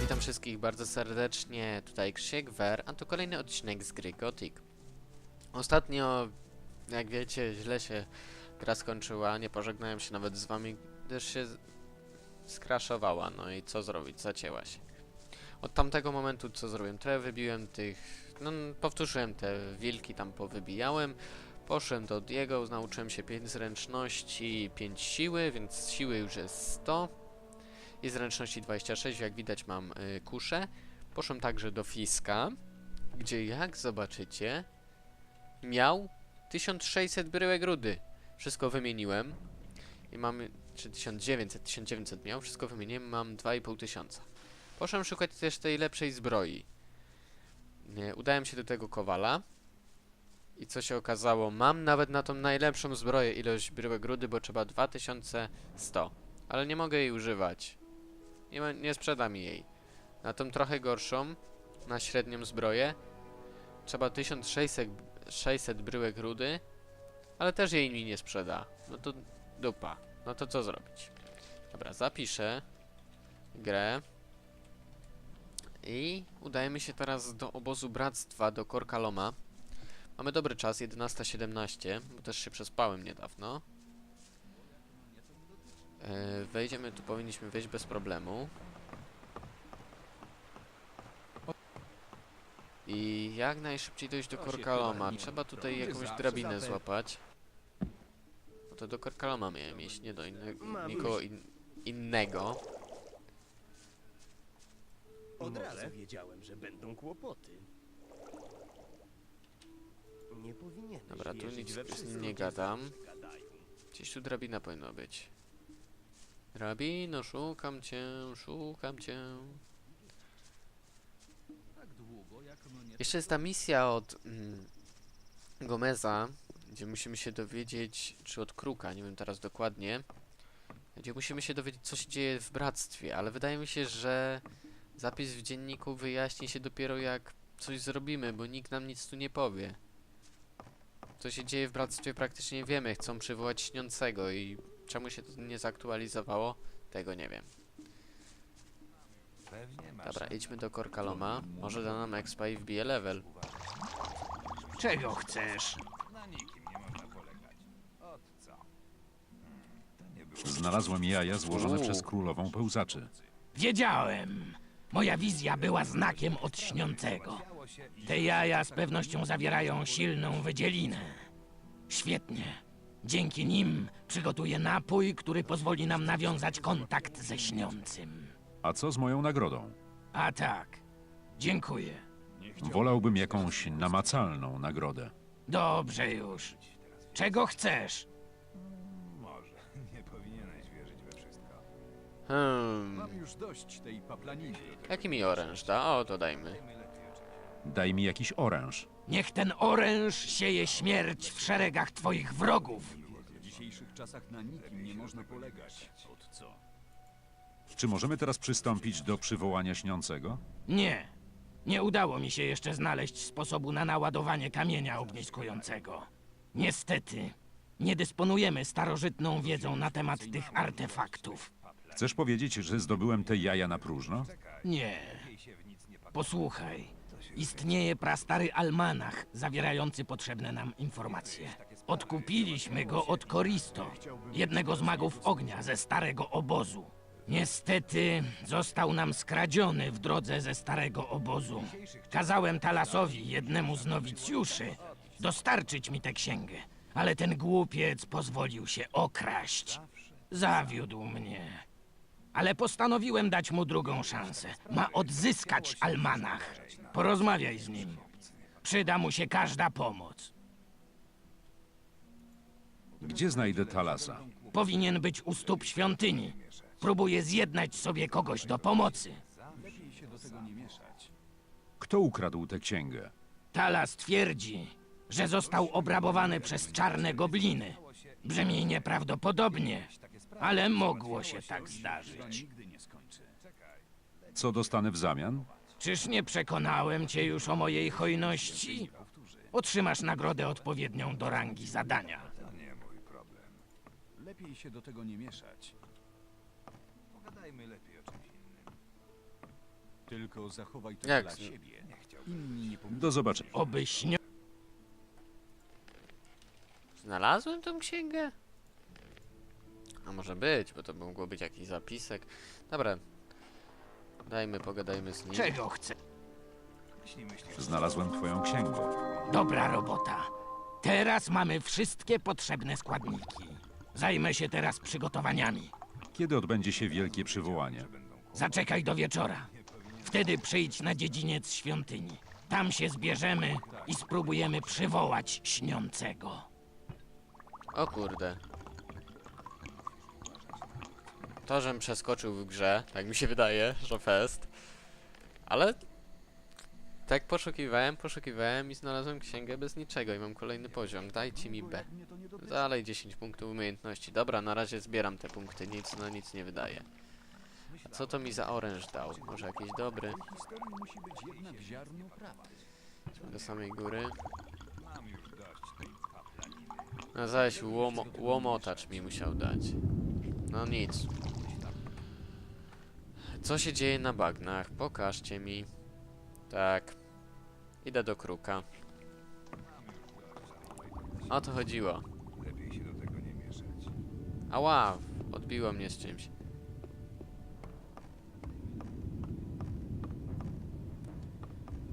Witam wszystkich bardzo serdecznie, tutaj Krzyk Wer, a to kolejny odcinek z gry Gothic. Ostatnio, jak wiecie, źle się gra skończyła, nie pożegnałem się nawet z wami, gdyż się skraszowała, no i co zrobić, zacięła się. Od tamtego momentu co zrobiłem? Trochę wybiłem tych, no powtórzyłem te wilki, tam powybijałem, poszedłem do Diego, nauczyłem się 5 zręczności i 5 siły, więc siły już jest 100. I zręczności 26, jak widać mam y, kuszę. Poszłem także do Fiska, gdzie jak zobaczycie miał 1600 bryłek rudy. Wszystko wymieniłem i mam, czy 1900, 1900 miał, wszystko wymieniłem, mam 2500. Poszłem szukać też tej lepszej zbroi. Udałem się do tego kowala i co się okazało, mam nawet na tą najlepszą zbroję ilość bryłek rudy, bo trzeba 2100. Ale nie mogę jej używać. Nie, ma, nie sprzeda mi jej. Na tą trochę gorszą, na średnią zbroję, trzeba 1600 600 bryłek rudy, ale też jej mi nie sprzeda. No to dupa. No to co zrobić? Dobra, zapiszę grę. I udajemy się teraz do obozu bractwa, do Korkaloma. Mamy dobry czas, 11.17, bo też się przespałem niedawno. E, wejdziemy, tu powinniśmy wejść bez problemu. I jak najszybciej dojść do Korkaloma. Trzeba tutaj jakąś drabinę złapać. To do Korkaloma miałem iść, nie do innego, nikogo in, innego. Od razu wiedziałem, że będą kłopoty. Nie powinieneś Dobra, tu wierzyć nic we z wszystko, nim nie co gadam. gadają. Gdzieś tu drabina powinna być. Drabino, szukam cię, szukam cię. Jeszcze jest ta misja od mm, Gomeza, gdzie musimy się dowiedzieć, czy od Kruka, nie wiem teraz dokładnie, gdzie musimy się dowiedzieć, co się dzieje w bractwie, ale wydaje mi się, że zapis w dzienniku wyjaśni się dopiero jak coś zrobimy, bo nikt nam nic tu nie powie. Co się dzieje w bractwie praktycznie wiemy, chcą przywołać śniącego i czemu się to nie zaktualizowało, tego nie wiem. Dobra, idźmy do Korkaloma, może da nam expa i wbije level. Czego chcesz? Znalazłem jaja złożone Uuu. przez królową pełzaczy. Wiedziałem. Moja wizja była znakiem od śniącego. Te jaja z pewnością zawierają silną wydzielinę. Świetnie. Dzięki nim przygotuję napój, który pozwoli nam nawiązać kontakt ze śniącym. A co z moją nagrodą? A tak. Dziękuję. Wolałbym jakąś namacalną nagrodę. Dobrze już. Czego chcesz? Hmm, Mam już dość tej paplaniny. jaki mi oręż da? O, to dajmy. Daj mi jakiś oręż. Niech ten oręż sieje śmierć w szeregach twoich wrogów. W dzisiejszych czasach na nikim nie można polegać. Od co? Czy możemy teraz przystąpić do przywołania śniącego? Nie. Nie udało mi się jeszcze znaleźć sposobu na naładowanie kamienia ogniskującego. Niestety, nie dysponujemy starożytną wiedzą na temat tych artefaktów. Chcesz powiedzieć, że zdobyłem te jaja na próżno? Nie. Posłuchaj. Istnieje prastary almanach zawierający potrzebne nam informacje. Odkupiliśmy go od Koristo, jednego z magów ognia ze starego obozu. Niestety został nam skradziony w drodze ze starego obozu. Kazałem Talasowi, jednemu z nowicjuszy, dostarczyć mi tę księgę, ale ten głupiec pozwolił się okraść. Zawiódł mnie. Ale postanowiłem dać mu drugą szansę. Ma odzyskać almanach. Porozmawiaj z nim. Przyda mu się każda pomoc. Gdzie znajdę Talasa? Powinien być u stóp świątyni. Próbuje zjednać sobie kogoś do pomocy. Kto ukradł tę księgę? Talas twierdzi, że został obrabowany przez czarne gobliny. Brzmi nieprawdopodobnie. Ale mogło się tak zdarzyć. Nie. Co dostanę w zamian? Czyż nie przekonałem cię już o mojej hojności? Otrzymasz nagrodę odpowiednią do rangi zadania. To nie mój problem. Lepiej się do tego nie mieszać. Pogadajmy lepiej o czymś innym. Tylko zachowaj to Jak dla siebie. Inni nie powinni... Do zobaczenia. Oby śnią... Znalazłem tą księgę? A może być, bo to mogło być jakiś zapisek. Dobra. Dajmy, pogadajmy z nim. Czego chcę? Znalazłem twoją księgę. Dobra robota. Teraz mamy wszystkie potrzebne składniki. Zajmę się teraz przygotowaniami. Kiedy odbędzie się wielkie przywołanie? Zaczekaj do wieczora. Wtedy przyjdź na dziedziniec świątyni. Tam się zbierzemy i spróbujemy przywołać śniącego. O kurde. Żem przeskoczył w grze, tak mi się wydaje, że fest. Ale... Tak poszukiwałem, poszukiwałem i znalazłem księgę bez niczego i mam kolejny poziom. Dajcie mi B. Dalej 10 punktów umiejętności. Dobra, na razie zbieram te punkty, nic na nic nie wydaje. A co to mi za oręż dał? Może jakiś dobry? Do samej góry. No zaś łomo łomotacz mi musiał dać. No nic. Co się dzieje na bagnach? Pokażcie mi. Tak. Idę do kruka. O to chodziło. Lepiej się do tego nie mieszać. Ała! Odbiło mnie z czymś.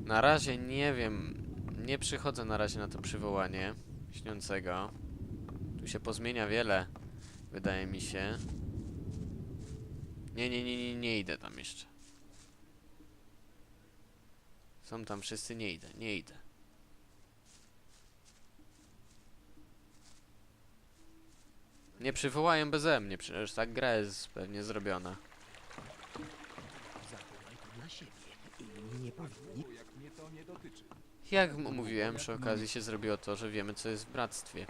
Na razie nie wiem. Nie przychodzę na razie na to przywołanie śniącego. Tu się pozmienia wiele, wydaje mi się. Nie, nie, nie, nie, nie idę tam jeszcze. Są tam wszyscy, nie idę, nie idę. Nie przywołają beze mnie, przecież tak gra jest pewnie zrobiona. To dla siebie. Nie powinni. Jak mnie to nie dotyczy. Jak mówiłem, przy okazji się zrobiło to, że wiemy co jest w bractwie.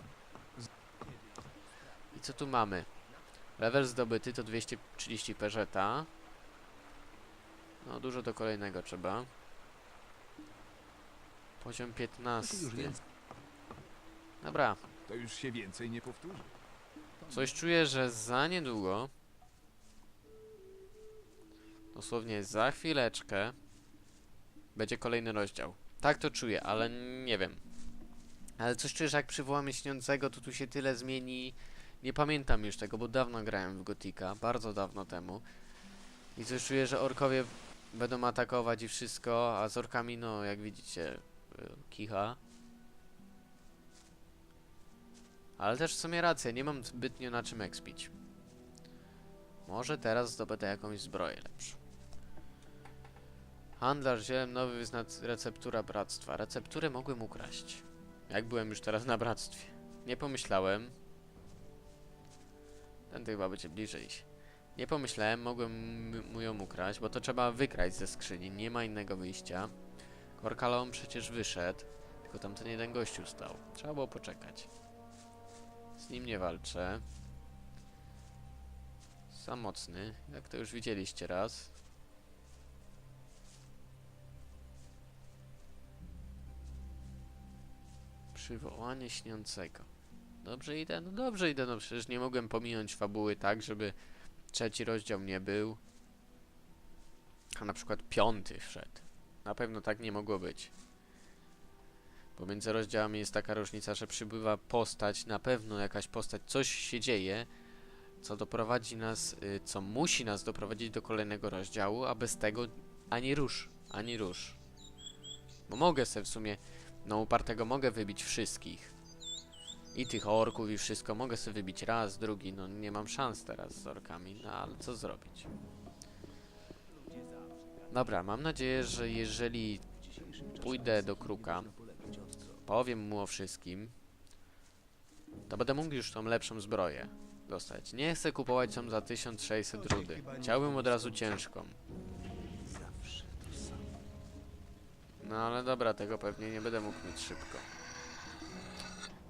I co tu mamy? Level zdobyty to 230 peżeta. No dużo do kolejnego trzeba. Poziom 15. Dobra, To już się więcej nie powtórzy. Coś czuję, że za niedługo, dosłownie za chwileczkę, będzie kolejny rozdział. Tak to czuję, ale nie wiem. Ale coś czuję, że jak przywołamy śniącego, to tu się tyle zmieni. Nie pamiętam już tego, bo dawno grałem w Gotika, bardzo dawno temu. I coś czuję, że orkowie będą atakować i wszystko, a z orkami, no jak widzicie, y, kicha. Ale też w sumie rację, nie mam zbytnio na czym expić. Może teraz zdobędę jakąś zbroję lepszą. Handlarz zielem nowy wyzna receptura bractwa. Recepturę mogłem ukraść. Jak byłem już teraz na bractwie. Nie pomyślałem. To chyba będzie bliżej. Nie pomyślałem, mogłem mu ją ukraść, bo to trzeba wykraść ze skrzyni. Nie ma innego wyjścia. Korkalon przecież wyszedł, tylko tam ten jeden gościu stał. Trzeba było poczekać. Z nim nie walczę. Za mocny, jak to już widzieliście raz. Przywołanie śniącego. Dobrze idę? No dobrze idę, no przecież nie mogłem pominąć fabuły tak, żeby trzeci rozdział nie był. A na przykład piąty wszedł. Na pewno tak nie mogło być. Pomiędzy rozdziałami jest taka różnica, że przybywa postać, na pewno jakaś postać, coś się dzieje, co doprowadzi nas, y, co musi nas doprowadzić do kolejnego rozdziału, a bez tego ani rusz, ani rusz. Bo mogę sobie w sumie, no upartego mogę wybić wszystkich. I tych orków i wszystko mogę sobie wybić raz, drugi, no nie mam szans teraz z orkami, no ale co zrobić? Dobra, mam nadzieję, że jeżeli pójdę do kruka, powiem mu o wszystkim, to będę mógł już tą lepszą zbroję dostać. Nie chcę kupować ją za 1600 rudy. Chciałbym od razu ciężką. No ale dobra, tego pewnie nie będę mógł mieć szybko.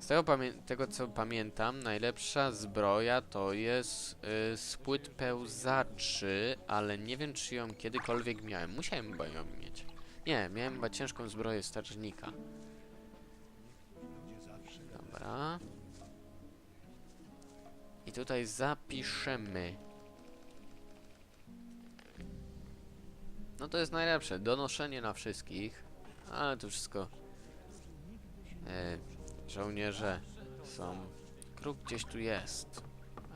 Tego, tego co pamiętam, najlepsza zbroja to jest y, spłyt pełzaczy, ale nie wiem czy ją kiedykolwiek miałem. Musiałem chyba ją mieć. Nie, miałem chyba ciężką zbroję strażnika. Dobra. I tutaj zapiszemy. No to jest najlepsze, donoszenie na wszystkich, ale to wszystko e, żołnierze są. Kruk gdzieś tu jest.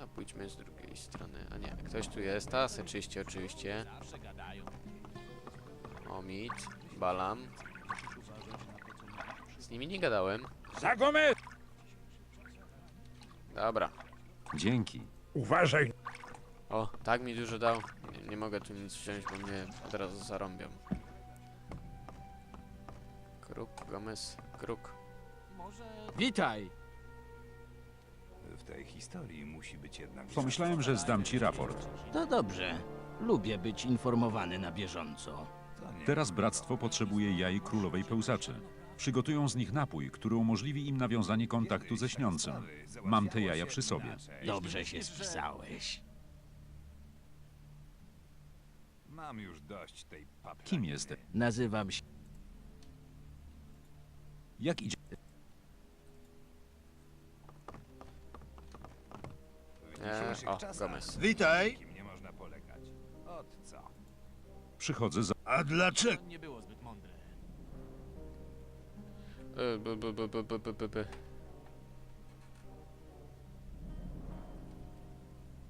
A pójdźmy z drugiej strony. A nie, ktoś tu jest. A, oczywiście, oczywiście. Omid, Balam. Z nimi nie gadałem. Zagomy! Dobra. Dzięki. Uważaj! O, tak mi dużo dał. Nie, nie mogę tu nic wziąć, bo mnie od razu zarąbią. Kruk, Gomez, kruk. Witaj! W tej historii musi być jednak... Pomyślałem, że zdam ci raport. To dobrze. Lubię być informowany na bieżąco. Teraz bractwo potrzebuje jaj królowej pełzaczy. Przygotują z nich napój, który umożliwi im nawiązanie kontaktu ze śniącym. Mam te jaja przy sobie. Dobrze się spisałeś. Mam już dość tej papy. Kim jesteś? Nazywam się... Jak idzie? E, o, Gomez. Witaj! Kim nie można polegać. Od co? Przychodzę za... A dlaczego? E, b, b, b, b, b, b, b, b.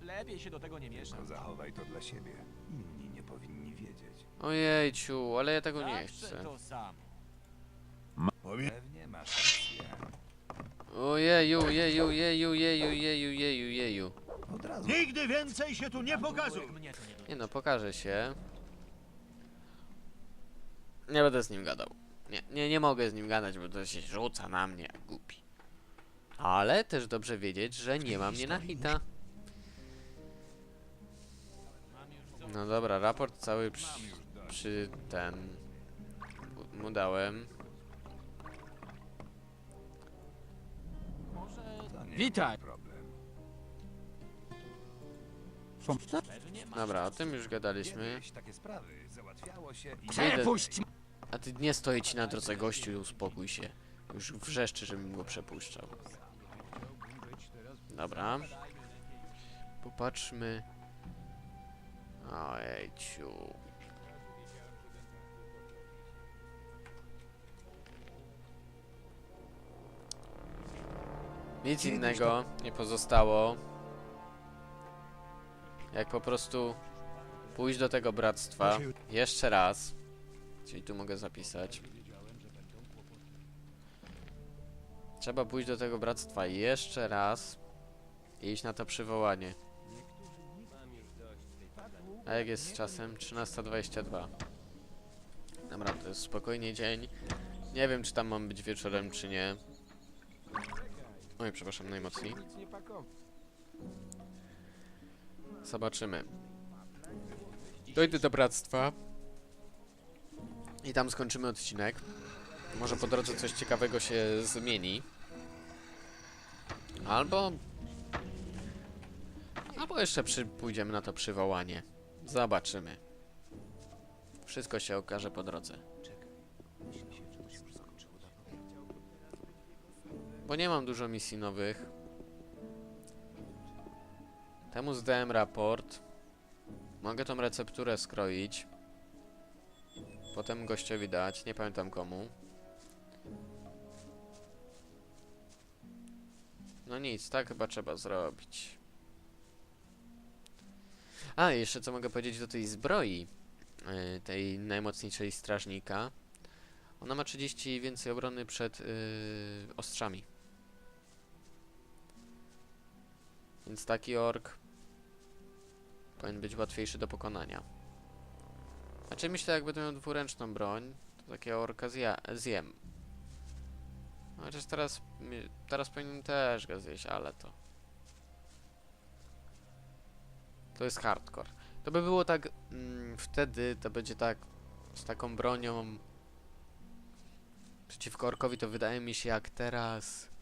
Lepiej się do tego nie mieszać. To zachowaj to dla siebie. Inni nie powinni wiedzieć. Ojejciu, ale ja tego nie chcę. to samo. Pewnie masz rację. Ojeju, jeju, jeju, jeju, jeju, jeju, jeju. Od razu. Nigdy więcej się tu nie pokazuj! Nie no, pokażę się. Nie będę z nim gadał. Nie, nie, nie mogę z nim gadać, bo to się rzuca na mnie jak głupi. Ale też dobrze wiedzieć, że nie ma mnie na hita. No dobra, raport cały przy, przy ten mu- dałem. Witaj! problem. Dobra, o tym już gadaliśmy. Przepuść A ty nie stoi ci na drodze gościu i uspokój się. Już wrzeszczy, żebym go przepuszczał. Dobra. Popatrzmy. Ojejciu. Nic innego nie pozostało. Jak po prostu pójść do tego bractwa jeszcze raz. Czyli tu mogę zapisać. Trzeba pójść do tego bractwa jeszcze raz i iść na to przywołanie. A jak jest z czasem? 13.22. Dobra, to jest spokojnie dzień. Nie wiem, czy tam mam być wieczorem, czy nie. Oj, przepraszam najmocniej. Zobaczymy. Dojdę do bractwa. I tam skończymy odcinek. Może po drodze coś ciekawego się zmieni. Albo... Albo jeszcze przy, pójdziemy na to przywołanie. Zobaczymy. Wszystko się okaże po drodze. Bo nie mam dużo misji nowych. Temu zdałem raport. Mogę tą recepturę skroić. Potem gościowi dać, nie pamiętam komu. No nic, tak chyba trzeba zrobić. A, jeszcze co mogę powiedzieć do tej zbroi, yy, tej najmocniejszej strażnika. Ona ma 30 więcej obrony przed yy, ostrzami. Więc taki ork powinien być łatwiejszy do pokonania. Znaczy myślę, jak będę miał dwuręczną broń, to takiego orka zja zjem. Chociaż teraz, teraz powinien też go zjeść, ale to... To jest hardcore. To by było tak, mm, wtedy to będzie tak, z taką bronią przeciwko orkowi to wydaje mi się jak teraz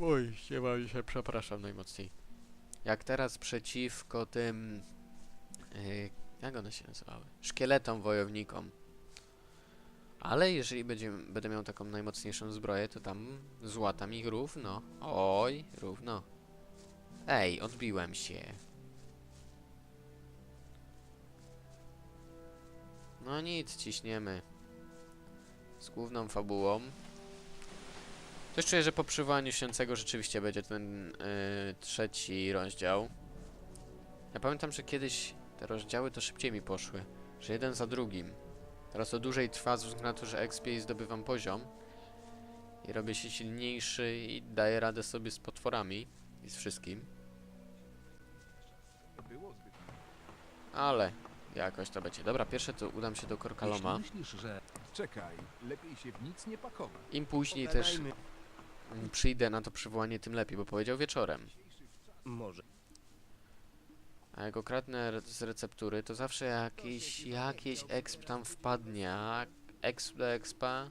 Oj, ściemałem się, przepraszam najmocniej. Jak teraz przeciwko tym... Yy, jak one się nazywały? Szkieletom wojownikom. Ale jeżeli będzie, będę miał taką najmocniejszą zbroję, to tam złata mi równo. Oj, równo. Ej, odbiłem się. No nic, ciśniemy. Z główną fabułą. Też czuję, że po przywołaniu Święcego rzeczywiście będzie ten yy, trzeci rozdział. Ja pamiętam, że kiedyś te rozdziały to szybciej mi poszły. Że jeden za drugim. Teraz to dłużej trwa ze względu na to, że XP i zdobywam poziom. I robię się silniejszy i daję radę sobie z potworami. I z wszystkim. Ale jakoś to będzie. Dobra, pierwsze to udam się do Korkaloma. Myślisz, że Czekaj, lepiej się w nic nie pakować. Im później też przyjdę na to przywołanie, tym lepiej, bo powiedział wieczorem. może A jak okradnę z receptury, to zawsze jakiś, jakiś exp tam wpadnie, a exp do expa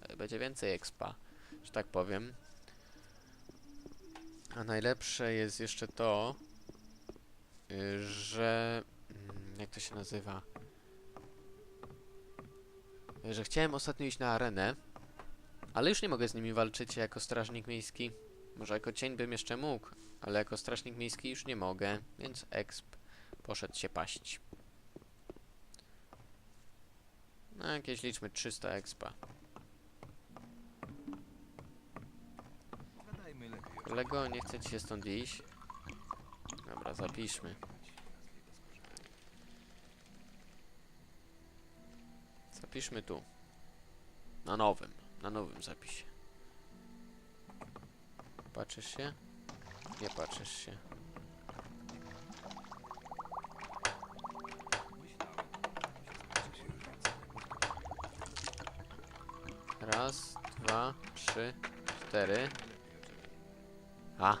e, będzie więcej expa, że tak powiem. A najlepsze jest jeszcze to, y, że... mm, jak to się nazywa? Y, Że chciałem ostatnio iść na arenę, ale już nie mogę z nimi walczyć jako strażnik miejski. Może jako cień bym jeszcze mógł, ale jako strażnik miejski już nie mogę, więc exp poszedł się paść. No jakieś liczmy 300 expa. Kolego, nie chcę ci się stąd iść. Dobra, zapiszmy. Zapiszmy tu. Na nowym, na nowym zapisie. Patrzysz się? Nie patrzysz się. Raz, dwa, trzy, cztery. A.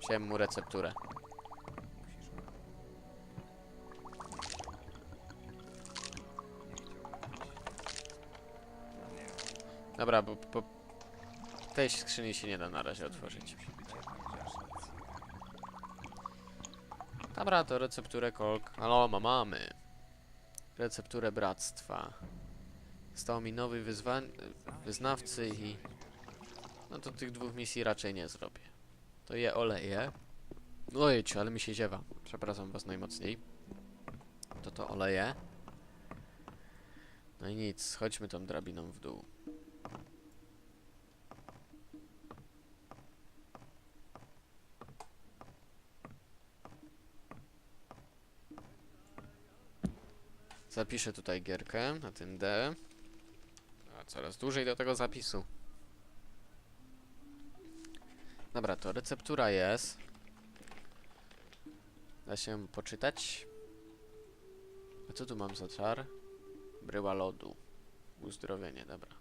Wziąłem mu recepturę. Dobra, bo, tej skrzyni się nie da na razie otworzyć. Dobra, to recepturę kolk. Aloma, mamy. Recepturę bractwa. Zostało mi nowy wyzwań... wyznawcy i... No to tych dwóch misji raczej nie zrobię. To je oleję. Ojciu, ale mi się ziewa. Przepraszam was najmocniej. To to oleję. No i nic, chodźmy tą drabiną w dół. Zapiszę tutaj gierkę na tym D. A coraz dłużej do tego zapisu. Dobra, to receptura jest. Da się poczytać. A co tu mam za czar? Bryła lodu. Uzdrowienie, dobra.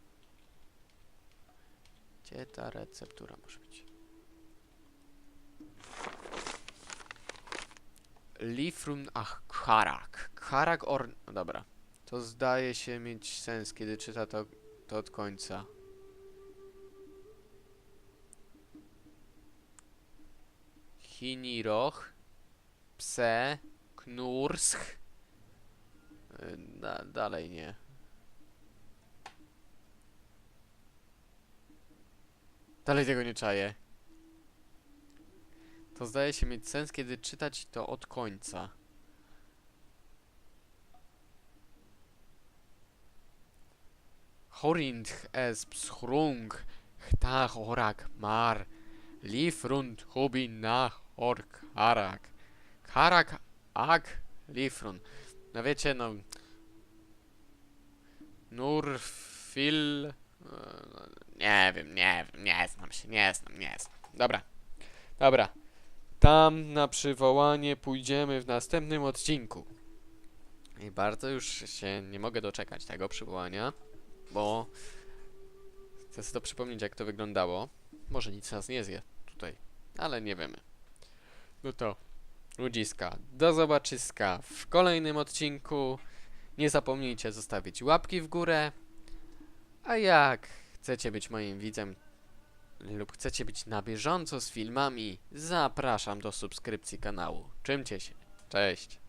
Gdzie ta receptura może być? Lifrun ach, Karak. Karak or... No dobra. To zdaje się mieć sens, kiedy czyta to, to od końca. Hiniroch. Pse. Knursk. Y, Da, dalej nie. Dalej tego nie czaję. To zdaje się mieć sens, kiedy czytać to od końca. Horint es pschrung, chtach horak mar, lifrund hubin nach ork harak. Karak ak lifrun. No wiecie, no... Nur fil... e, Nie wiem, nie wiem, nie znam się, nie znam, nie znam. Dobra, dobra. Tam na przywołanie pójdziemy w następnym odcinku. I bardzo już się nie mogę doczekać tego przywołania, bo chcę sobie to przypomnieć, jak to wyglądało. Może nic nas nie zje tutaj, ale nie wiemy. No to, ludziska, do zobaczyska w kolejnym odcinku. Nie zapomnijcie zostawić łapki w górę. A jak chcecie być moim widzem lub chcecie być na bieżąco z filmami, zapraszam do subskrypcji kanału. Czymcie się. Cześć.